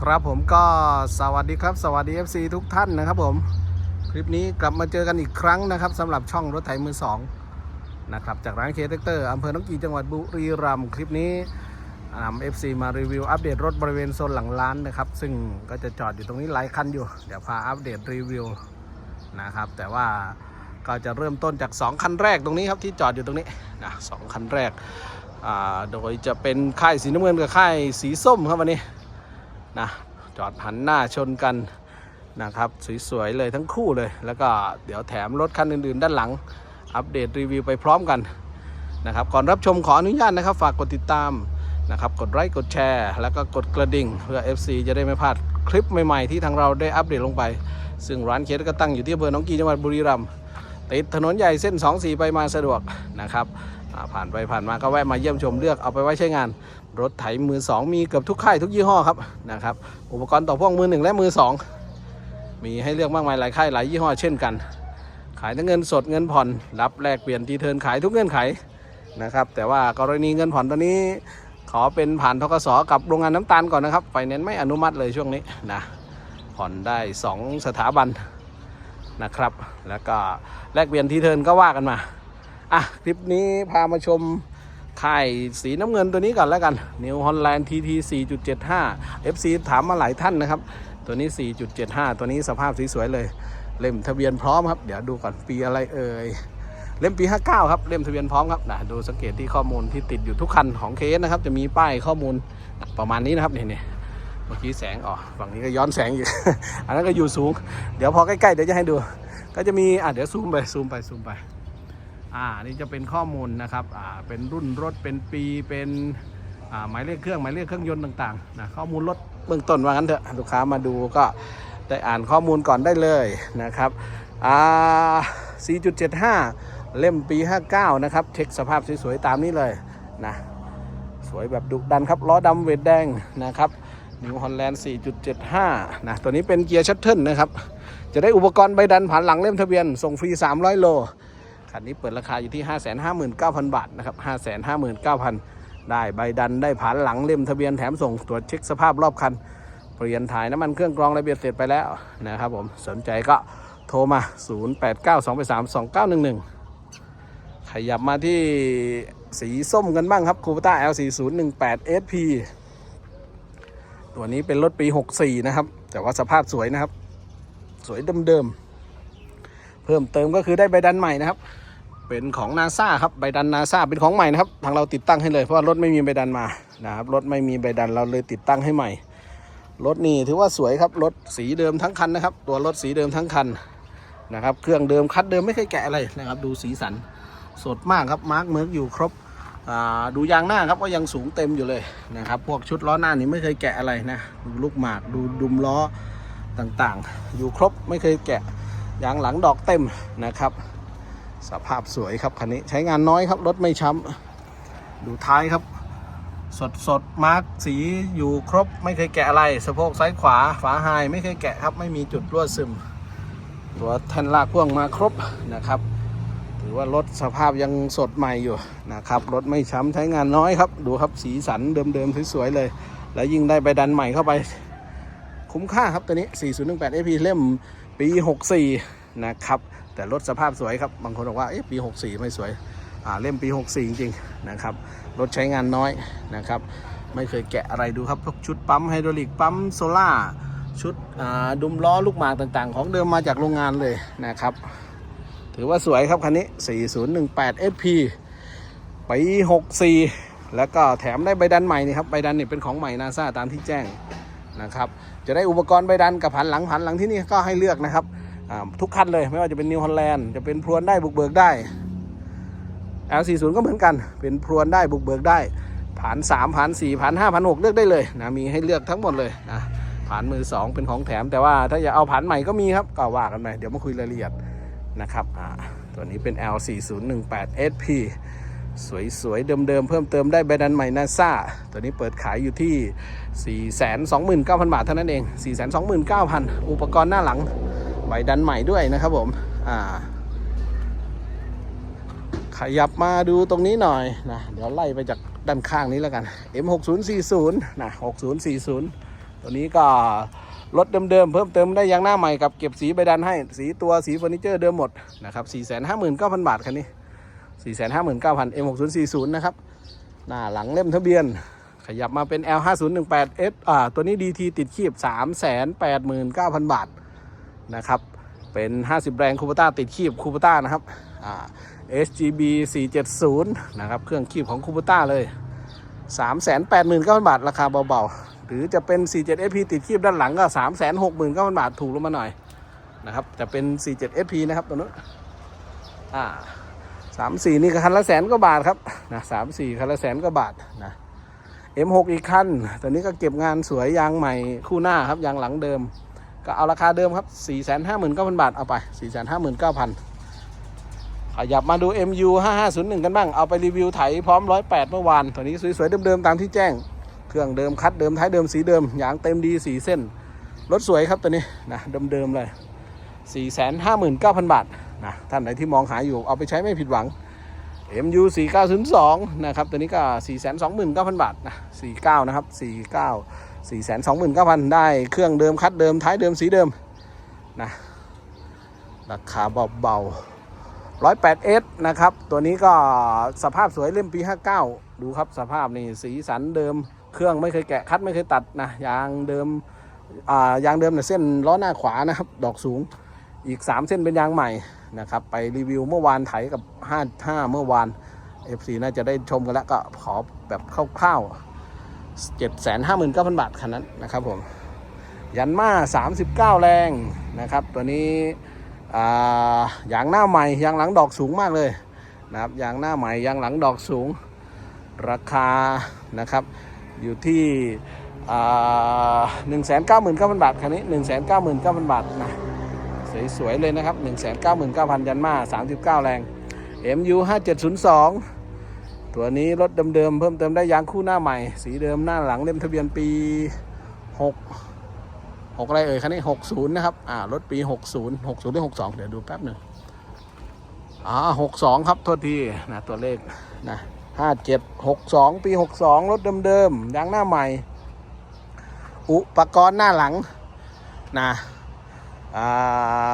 ครับผมก็สวัสดีครับ สวัสดี FC ทุกท่านนะครับผม คลิปนี้กลับมาเจอกันอีกครั้งนะครับสำหรับช่องรถไถมือสองนะครับจากร้านเคเทคเตอร์อำเภอหนองกีจังหวัดบุรีรัมย์คลิปนี้นำ FC มารีวิวอัปเดตรถบริเวณโซนหลังร้านนะครับ ซึ่งก็จะจอดอยู่ตรงนี้หลายคันอยู่ เดี๋ยวพาอัปเดตรีวิวนะครับ แต่ว่าก็จะเริ่มต้นจาก 2 คันแรกตรงนี้ครับที่จอดอยู่ตรงนี้นะสองคันแรกโดยจะเป็นค่ายสีน้ำเงินกับค่ายสีส้มครับวันนี้ นะจอดหันหน้าชนกันนะครับสวยๆเลยทั้งคู่เลย แล้วก็เดี๋ยวแถมรถคันอื่นๆ ด้านหลัง อัปเดตรีวิวไปพร้อมกันนะครับก่อนรับชมขออนุญาตนะครับ ฝากกดติดตามนะครับกดไลค์กดแชร์ แล้วก็กดกระดิ่ง เพื่อ FC จะได้ไม่พลาดคลิปใหม่ๆ ที่ทางเราได้อัปเดตลงไป ซึ่งร้านเคสก็ตั้งอยู่ที่อำเภอหนองกีจังหวัดบุรีรัมย์ติดถนนใหญ่เส้น 24 ไปมาสะดวกนะครับผ่านไปผ่านมาก็แวะมาเยี่ยมชมเลือกเอาไปไว้ใช้งาน รถไถมือ 2 มีเกือบทุกค่ายทุกยี่ห้อครับนะครับ อุปกรณ์ต่อพ่วงมือ 1 และมือ 2 มีให้เลือกมากมายหลายค่ายหลายยี่ห้อเช่นกัน ขายทั้งเงินสดเงินผ่อนรับแลกเปลี่ยนทีเทิร์นขายทุกเงื่อนไขนะครับแต่ว่ากรณีเงินผ่อนตอนนี้ขอเป็นผ่านทกสกับโรงงานน้ำตาลก่อนนะครับไฟแนนซ์ไม่อนุมัติเลยช่วงนี้นะผ่อนได้ 2 สถาบันนะครับ แล้วก็แลกเปลี่ยนทีเทิร์นก็ว่ากันมาอะคลิปนี้พามาชม ค่ายสีน้ำเงินตัวนี้ก่อนแล้วกัน New Holland TT 4.75 FC ถามมาหลายท่านนะครับ ตัวนี้ 4.75 ตัวนี้สภาพสวยๆเลย เล่มทะเบียนพร้อมครับ เดี๋ยวดูก่อนปีอะไรเอ่ยเล่มปี 59 ครับ เล่มทะเบียนพร้อมครับนะดูสังเกตที่ข้อมูลที่ติดอยู่ทุกคันของเคสนะครับ จะมีป้ายข้อมูลประมาณนี้นะครับนี่นี่เมื่อกี้แสงออฝั่งนี้ก็ย้อนแสงอยู่ อันนั้นก็อยู่สูง เดี๋ยวพอใกล้ๆเดี๋ยวจะให้ดู ก็จะมีอะเดี๋ยวซูมไปซูมไปซูมไป อ่านี่จะเป็นข้อมูลนะครับอ่าเป็นรุ่นรถเป็นปีเป็นอ่าหมายเลขเครื่องหมายเลขเครื่องยนต์ต่างๆนะข้อมูลรถเบื้องต้นว่างั้นเถอะลูกค้ามาดูก็ได้อ่านข้อมูลก่อนได้เลยนะครับอ่า4.75 เล่มปี 59 นะครับ เช็คสภาพสวยๆตามนี้เลยนะสวยแบบดุดันครับล้อดำเวทแดงนะครับนิวฮอลแลนด์ 4.75 นะตัวนี้เป็นเกียร์ชัตเทิลนะครับ จะได้อุปกรณ์ใบดันผ่านหลังเล่มทะเบียน ส่งฟรี 300 โล คันนี้เปิดราคาอยู่ที่ 559,000 บาทนะครับ 559,000 ได้ใบดันได้ผานหลังเล่มทะเบียนแถมส่งตรวจเช็คสภาพรอบคัน เปลี่ยนถ่ายน้ำมันเครื่องกรองระเบียดเสร็จไปแล้วนะครับผมสนใจก็โทรมา 0892832911 ขยับมาที่สีส้มกันบ้างครับคูปต้า L4018 SP ตัวนี้เป็นรถปี 64 นะครับ แต่ว่าสภาพสวยนะครับ สวยเดิมๆเพิ่มเติมก็คือได้ใบดันใหม่นะครับ เป็นของนาซาครับใบดันนาซาเป็นของใหม่นะครับ ทางเราติดตั้งให้เลยเพราะว่ารถไม่มีใบดันมานะครับรถไม่มีใบดันเราเลยติดตั้งให้ใหม่ รถนี่ถือว่าสวยครับรถสีเดิมทั้งคันนะครับ ตัวรถสีเดิมทั้งคันนะครับ เครื่องเดิมคัดเดิมไม่เคยแกะอะไรนะครับ ดูสีสันสดมากครับมาร์กเมิร์กอยู่ครบดูยางหน้าครับก็ยังสูงเต็มอยู่เลยนะครับ พวกชุดล้อหน้านี่ไม่เคยแกะอะไรนะดูลูกหมากดูดุมล้อต่างๆ อยู่ครบไม่เคยแกะยางหลังดอกเต็มนะครับ สภาพสวยครับคันนี้ใช้งานน้อยครับ รถไม่ช้ำดูท้ายครับ สดสดมาร์กสีอยู่ครบไม่เคยแกะอะไรสะโพกซ้ายขวาฝาไฮไม่เคยแกะครับ ไม่มีจุดรั่วซึม ตัวแท่นลากพ่วงมาครบนะครับ ถือว่ารถสภาพยังสดใหม่อยู่นะครับ รถไม่ช้ำใช้งานน้อยครับ ดูครับสีสันเดิมๆสวยๆเลย แล้วยิ่งได้ใบดันใหม่เข้าไป คุ้มค่าครับตัวนี้ 4018 AP เล่มปี 64 นะครับ แต่รถสภาพสวยครับ บางคนบอกว่าเอ๊ะปี 64 ไม่สวย อ่าเล่มปี 64 จริงๆนะครับ รถใช้งานน้อยนะครับ ไม่เคยแกะอะไรดูครับพวกชุดปั๊มไฮดรอลิกปั๊มโซล่าชุดดุมล้อลูกหมากต่างๆ ของเดิมมาจากโรงงานเลยนะครับ ถือว่าสวยครับคันนี้ 4018 SP ปี 64 แล้วก็แถมได้ใบดันใหม่นี่ครับใบดันนี่เป็นของใหม่นาซาตามที่แจ้งนะครับ จะได้อุปกรณ์ใบดันกับผันหลังผันหลังที่นี่ก็ให้เลือกนะครับ ทุกคันเลย ไม่ว่าจะเป็นนิวฮอลแลนด์จะเป็นพรวนได้บุกเบิกได้ L40 ก็เหมือนกัน เป็นพรวนได้บุกเบิกได้ผ่าน3ผ่าน4ผ่าน5ผ่าน6เลือกได้เลยนะมีให้เลือกทั้งหมดเลยนะผ่านมือ 2 เป็นของแถม แต่ว่าถ้าอยากเอาผ่านใหม่ก็มีครับก็ว่ากันไปเดี๋ยวมาคุยรายละเอียดนะครับอ่าตัวนี้เป็น L4018 SP สวยๆ เดิมๆ เพิ่มเติมได้ใบรนดันใหม่นาซาตัวนี้เปิดขายอยู่ที่ 429,000 บาทเท่านั้นเอง 429,000 อุปกรณ์หน้าหลัง ใบดันใหม่ด้วยนะครับผมอ่าขยับมาดูตรงนี้หน่อยนะเดี๋ยวไล่ไปจากด้านข้างนี้แล้วกัน M6040 นะ6040 ตัวนี้ก็รถเดิมๆเพิ่มเติมได้ยางหน้าใหม่กับเก็บสีใบดันให้สีตัวสีเฟอร์นิเจอร์เดิมหมดนะครับ459,000 บาทคันนี้ 459,000 M6040 นะครับหน้าหลังเล่มทะเบียน ขยับมาเป็น L5018S อ่าตัวนี้ DT ติดคีบ 389,000 บาท นะครับ เป็น 50 แรงคูปต้าติดคีบคูปต้านะครับอ่า SGB 470 นะครับ เครื่องคีบของคูปต้าเลย 389,000 บาท ราคาเบาๆ หรือจะเป็น 47SP ติดคีบด้านหลังก็ 369,000 บาท ถูกลงมาหน่อยนะครับ จะเป็น 47SP นะครับตัวนู้นอ่าสามสี่นี่ก็คันละแสนกว่าบาทครับนะสามสี่คันละแสนกว่าบาทนะ M6 อีกคันตัวนี้ก็เก็บงานสวยยางใหม่คู่หน้าครับยางหลังเดิม ก็เอาราคาเดิมครับ 4 5 9 0 0 0 บาท เอาไป 4 5 9 0 0 0ขยับมาดู MU 5501 กันบ้าง เอาไปรีวิวไถพร้อม 108 เมื่อวาน ตัวนี้สวยๆ เดิมๆ ตามที่แจ้ง เครื่องเดิมคัดเดิมท้ายเดิมสีเดิม ยางเต็มดีสีเส้น รถสวยครับตัวนี้นะเดิมๆเลย 459,000 บาทนะท่านไหนที่มองหาอยู่เอาไปใช้ไม่ผิดหวัง MU 4902 นะครับ ตัวนี้ก็ 429,000 บาทนะ49 นะครับ 49 429,000 ได้เครื่องเดิมคัดเดิมท้ายเดิมสีเดิมนะราคาเบาๆ 108S นะครับ ตัวนี้ก็สภาพสวยเล่มปี 59 ดูครับสภาพนี่สีสันเดิม เครื่องไม่เคยแกะคัดไม่เคยตัดนะยางเดิมอ่ายางเดิมเนี่ยเส้นล้อหน้าขวานะครับ ดอกสูงอีก 3 เส้นเป็นยางใหม่นะครับ ไปรีวิวเมื่อวานไถกับ 5 5 เมื่อวาน FC น่าจะได้ชมกันแล้วก็ขอแบบคร่าวๆ 759,000บาทคันนั้นนะครับผมยันมา39แรงนะครับ ตัวนี้อ่ายางหน้าใหม่ยางหลังดอกสูงมากเลยนะครับยางหน้าใหม่ยางหลังดอกสูง ราคานะครับอยู่ที่หนึ่งแสนเก้าหมื่นเก้าพันบาทคันนี้หนึ่งแสนเก้าหมื่นเก้าพันบาทนะสวยๆเลยนะครับหนึ่งแสนเก้าหมื่นเก้าพันยันมาสามสิบเก้าแรง MU ห้าเจ็ดศูนย์สอง ตัวนี้รถเดิมๆเพิ่มเติมได้ยางคู่หน้าใหม่ สีเดิมหน้าหลังเล่มทะเบียนปีหกหกอะไรเอ่ยคันนี้หกศูนย์นะครับ อ่ารถปีหกศูนย์หกศูนย์หรือหกสองเดี๋ยวดูแป๊บหนึ่งอ่าหกสองครับโทษทีนะตัวเลขนะห้าเจ็ดหกสองปีหกสองรถเดิมๆยางหน้าใหม่ อุปกรณ์หน้าหลังนะอ่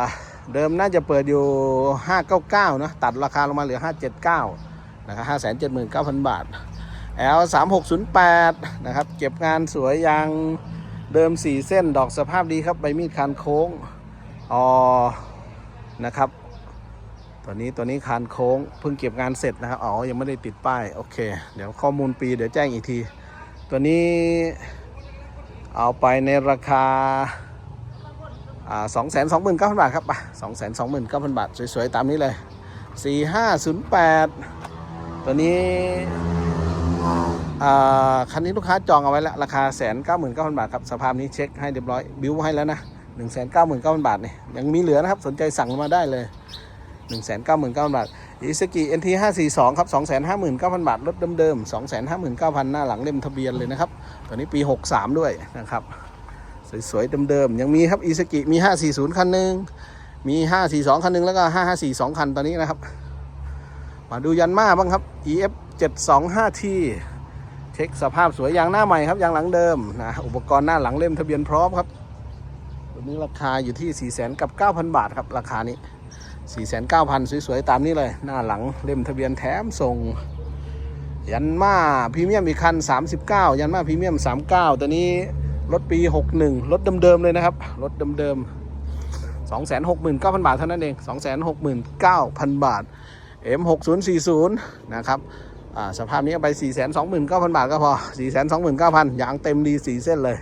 าเดิมน่าจะเปิดอยู่ 599 นะ ตัดราคาลงมาเหลือ 579 นะครับ579,000บาท L 3608นะครับ เก็บงานสวยยางเดิม 4 เส้นดอกสภาพดีครับ ใบมีดคันโค้งออนะครับ ตัวนี้ตัวนี้คานโค้งเพิ่งเก็บงานเสร็จนะครับ อ๋อ ยังไม่ได้ติดป้าย โอเค เดี๋ยวข้อมูลปี เดี๋ยวแจ้งอีกที ตัวนี้เอาไปในราคาสองแสนสองหมื่นเก้าพันบาทครับไปสองแสนสองหมื่นเก้าพันบาท สวยๆ ตามนี้เลยสี่ห้าศูนย์แปด ตัวนี้คันนี้ลูกค้าจองเอาไว้แล้ว ราคาแสนเก้าหมื่นเก้าพันบาทครับ สภาพนี้เช็คให้เรียบร้อยบิวให้แล้วนะหนึ่งแสนเก้าหมื่นเก้าพันบาทนี่ยังมีเหลือนะครับ สนใจสั่งมาได้เลย1 9 9 0 0 0บาทอิสกิ NT 542ครับ259,000บาทรถเดิมๆ259,000หน้าหน้าหลังเล่มทะเบียนเลยนะครับตัวนี้ปี63ด้วยนะครับสวยๆเดิมๆยังมีครับอิสกิมี540คันหนึ่งมี542คันหนึ่งแล้วก็5542คันตอนนี้นะครับ มาดูยันมาบ้างครับ EF 725T เช็คสภาพสวยยางหน้าใหม่ครับยางหลังเดิมนะอุปกรณ์หน้าหลังเล่มทะเบียนพร้อมครับตัวนี้ราคาอยู่ที่4 0 0 0 0กับ 9,000 บาทครับ ราคานี้ 49,000สวยๆ ตามนี้เลย หน้าหลังเล่มทะเบียนแถมส่ง ยันมาพรีเมียมอีกคัน 39 ยันมาพรีเมียม 39 ตัวนี้รถปี 61 รถเดิมๆเลยนะครับ รถเดิมๆ269,000 บาทเท่านั้นเอง 269,000 บาท M6040 นะครับสภาพนี้เอาไป 429,000 บาทก็พอ 429,000ยางเต็มดี 4 เส้นเลย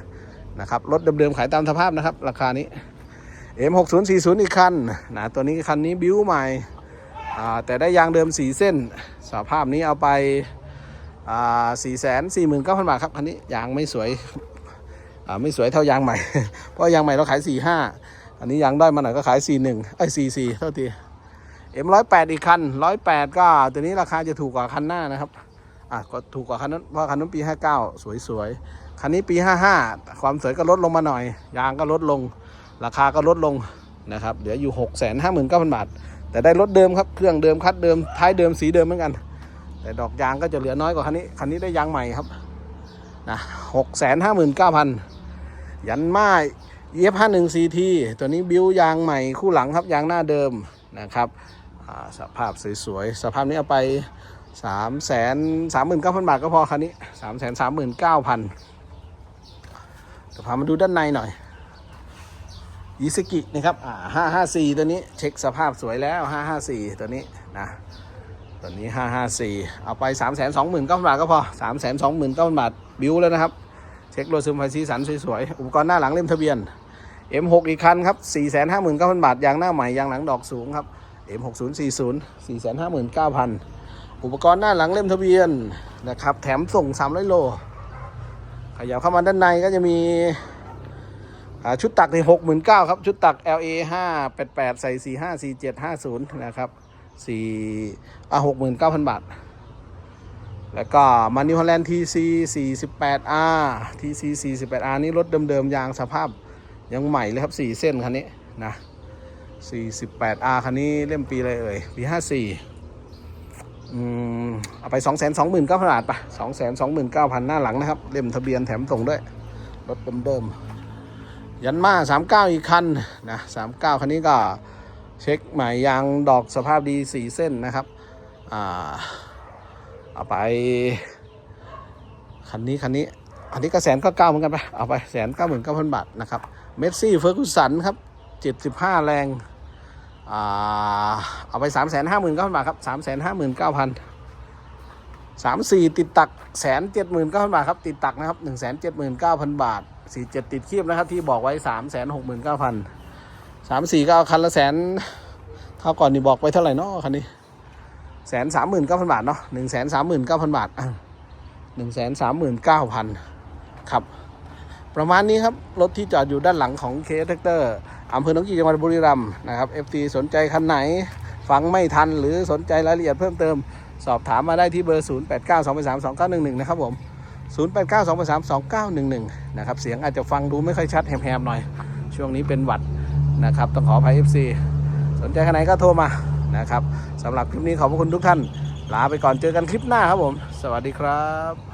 นะครับรถเดิมๆขายตามสภาพนะครับ ราคานี้ M6040 อีกคันนะตัวนี้คันนี้บิ้วใหม่แต่ได้ยางเดิม 4 เส้น สภาพนี้เอาไป 4 4 9 0 0 0 บาทครับคันนี้ยางไม่สวยไม่สวยเท่ายางใหม่ เพราะยางใหม่เราขาย 45 อันนี้ยางได้มาหน่อยก็ขาย 41ไอ้44เท่าที M108 อีกคัน108ก็ตัวนี้ราคาจะถูกกว่าคันหน้านะครับอะก็ถูกกว่าคันนั้นเพราะคันนั้นปี59สวยๆ คันนี้ปี55ความสวยก็ลดลงมาหน่อย ยางก็ลดลง ราคาก็ลดลงนะครับเหลืออยู่6 5 9 0 0 0บาท แต่ได้รถเดิมครับเครื่องเดิมคัดเดิมท้ายเดิมสีเดิมเหมือนกัน แต่ดอกยางก็จะเหลือน้อยกว่าคันนี้คันนี้ได้ยางใหม่ครับนะหกแสนห้าหมื่นเก้าพันยันมาเอฟห้าหนึ่งซีทีตัวนี้บิวยางใหม่คู่หลังครับยางหน้าเดิมนะครับ สภาพสวยๆ สภาพนี้เอาไปสามแสนสามหมื่นเก้าพันบาทก็พอคันนี้สามแสนสามหมื่นเก้าพันเดี๋ยวพามาดูด้านในหน่อยอิสกินะครับอ่าห้าห้าสี่ตัวนี้เช็คสภาพสวยแล้วห้าห้าสี่ตัวนี้นะตัวนี้554เอาไป3 2 9 0 0 0บาทก็พอ3 2 9 0 0 0บาทบิวแล้วนะครับ เช็ครถซึมไฟซีสันสวยๆ อุปกรณ์หน้าหลังเล่มทะเบียน M6 อีกคันครับ459,000 บาท ยางหน้าใหม่ ยางหลังดอกสูงครับ M6040 459,000 อุปกรณ์หน้าหลังเล่มทะเบียนนะครับ แถมส่ง 300 โล ขยับเข้ามาด้านในก็จะมีชุดตักใน69,000ครับ ชุดตัก LA 588ใส่454750นะครับสี่อะหกหมื่นเก้าพันบาท แล้วก็มานิวฮอลแลนด์ทีซีสี่สิบแปดอาร์ทีซีสี่สิบแปดอาร์นี่รถเดิมๆ ยางสภาพยังใหม่เลยครับสี่เส้นคันนี้นะ สี่สิบแปดอาร์คันนี้เล่มปีอะไรเอ่ย ปีห้าสี่อืมเอาไปสองแสนสองหมื่นเก้าพันบาทปสองแสนสองหมื่นเก้าพันหน้าหลังนะครับ เล่มทะเบียนแถมส่งด้วย รถเดิมๆยันมาสามเก้าอีกคันนะสามเก้าคันนี้ก็เช็คใหม่ยางดอกสภาพดีสีเส้นนะครับ อ่า เอาไป คันนี้คันนี้อันนี้ก็แสนก็เก้าเหมือนกันไป เอาไปแสนเก้าหมื่นเก้าพันบาทนะครับ เมสซี่เฟอร์กุสันครับ เจ็ดสิบห้าแรงอเอาไปสามแสนห้าหมื่นเก้าพันบาทครับสามแสนห้าหมื่นเก้าพันสามสี่ติดตักแสนเจ็ดหมื่นเก้าพันบาทครับ ติดตักนะครับหนึ่งแสนเจ็ดหมื่นเก้าพันบาทสี่เจ็ดติดคีบนะครับ ที่บอกไว้สามแสนหกหมื่นเก้าพันสามสี่ก็เอาคันละแสนเท่าก่อนนี่บอกไปเท่าไหร่เนาะคันนี้แสนสามหมื่นเก้าพันบาทเนาะหนึ่งแสนสามหมื่นเก้าพันบาทหนึ่งแสนสามหมื่นเก้าพันครับ ประมาณนี้ครับ รถที่จอดอยู่ด้านหลังของเคสแท็กเตอร์อำเภอหนองกี่จังหวัดบุรีรัมย์นะครับ FT สนใจคันไหน ฟังไม่ทันหรือสนใจรายละเอียดเพิ่มเติม สอบถามมาได้ที่เบอร์ 0 8 9 2 3 2 9 1 1 นะครับผม 0 8 9 2 3 2 9 1 1 นะครับ เสียงอาจจะฟังดูไม่ค่อยชัดแหบๆหน่อย ช่วงนี้เป็นหวัดนะครับ ต้องขออภัย FC สนใจขนไหนก็โทรมานะครับสำหรับคลิปนี้ขอบพระคุณทุกท่าน ลาไปก่อนเจอกันคลิปหน้าครับผม สวัสดีครับ